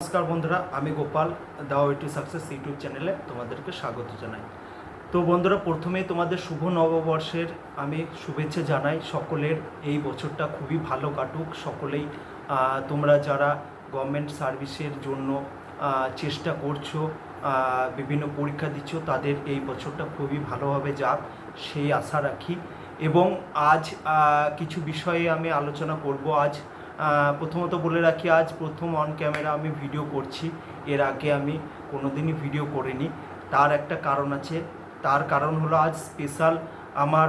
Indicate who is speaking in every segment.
Speaker 1: নমস্কার বন্ধুরা, আমি গোপাল দাও টু সাকসেস ইউটিউব চ্যানেলে তোমাদেরকে স্বাগত জানাই। তো বন্ধুরা, প্রথমেই তোমাদের শুভ নববর্ষের আমি শুভেচ্ছা জানাই। সকলের এই বছরটা খুবই ভালো কাটুক। সকলেই তোমরা যারা গভর্নমেন্ট সার্ভিসের জন্য চেষ্টা করছ বিভিন্ন পরীক্ষা দিচ্ছ, তাদের এই বছরটা খুবই ভালোভাবে যাক, সেই আশা রাখি। এবং আজ কিছু বিষয়ে আমি আলোচনা করব। আজ প্রথমত বলে রাখি, আজ প্রথম অন ক্যামেরা আমি ভিডিও করছি। এর আগে আমি কোনোদিনই ভিডিও করিনি। তার একটা কারণ আছে। তার কারণ হলো আজ স্পেশাল আমার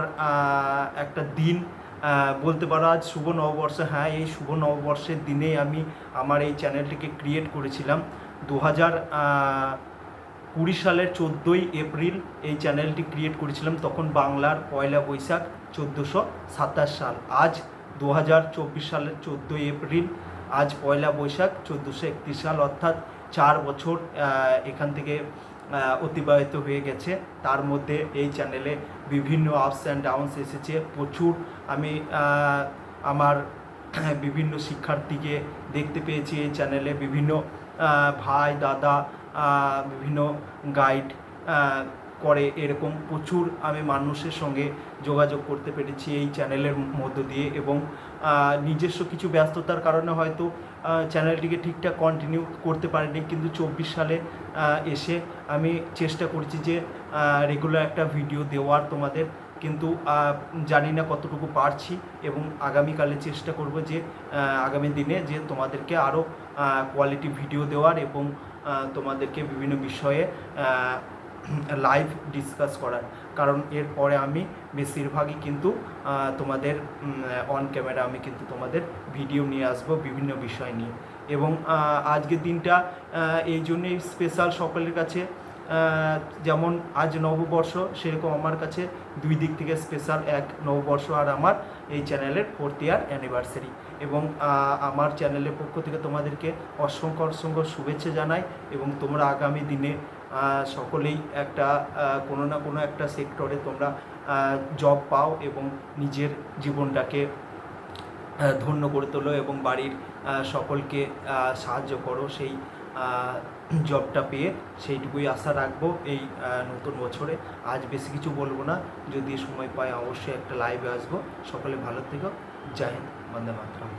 Speaker 1: একটা দিন। বলতে পারো আজ শুভ নববর্ষ হ্যাঁ এই শুভ নববর্ষের দিনেই আমি আমার এই চ্যানেলটিকে ক্রিয়েট করেছিলাম। দু হাজার কুড়ি সালের চোদ্দোই এপ্রিল এই চ্যানেলটি ক্রিয়েট করেছিলাম। তখন বাংলার পয়লা বৈশাখ চোদ্দোশো সাতাশ সাল। আজ দু হাজার চব্বিশ সালের চোদ্দোই এপ্রিল, আজ পয়লা বৈশাখ চোদ্দোশো একত্রিশ সাল, অর্থাৎ চার বছর এখান থেকে অতিবাহিত হয়ে গেছে। তার মধ্যে এই চ্যানেলে বিভিন্ন আপস অ্যান্ড ডাউনস এসেছে। প্রচুর আমি আমার বিভিন্ন শিক্ষার্থীকে দেখতে পেয়েছি এই চ্যানেলে। বিভিন্ন ভাই, দাদা বিভিন্ন গাইড করে এরকম প্রচুর আমি মানুষের সঙ্গে যোগাযোগ করতে পেরেছি এই চ্যানেলের মধ্য দিয়ে এবং নিজস্ব কিছু ব্যস্ততার কারণে হয়তো চ্যানেলটিকে ঠিকঠাক কন্টিনিউ করতে পারিনি। কিন্তু চব্বিশ সালে এসে আমি চেষ্টা করছি যে রেগুলার একটা ভিডিও দেওয়ার তোমাদের। কিন্তু জানি না কতটুকু পারছি এবং আগামীকালে চেষ্টা করব যে আগামী দিনে যে তোমাদেরকে আরও কোয়ালিটি ভিডিও দেওয়ার এবং তোমাদেরকে বিভিন্ন বিষয়ে লাইভ ডিসকাস করার। কারণ এরপরে আমি বেশিরভাগই কিন্তু তোমাদের অন ক্যামেরা আমি কিন্তু তোমাদের ভিডিও নিয়ে আসব বিভিন্ন বিষয় নিয়ে। এবং আজকের দিনটা এই জন্যই স্পেশাল সকলের কাছে যেমন আজ নববর্ষ, সেরকম আমার কাছে দুই দিক থেকে স্পেশাল এক নববর্ষ আর আমার এই চ্যানেলের ফোর্থ ইয়ার অ্যানিভার্সারি এবং আমার চ্যানেলের পক্ষ থেকে তোমাদেরকে অসংখ্য অসংখ্য শুভেচ্ছা জানাই এবং তোমরা আগামী দিনে সকলেই একটা কোনো না কোনো একটা সেক্টরে তোমরা জব পাও এবং নিজের জীবনটাকে ধন্য করে তোলো এবং বাড়ির সকলকে সাহায্য করো। সেই জবটা পেয়ে সেইটুকুই আশা রাখব এই নতুন বছরে। আজ বেশি কিছু বলব না, যদি সময় পাই অবশ্যই একটা লাইভে আসব। সকলে ভালো থেকো। জয় হিন্দ, বন্দে মাতরম।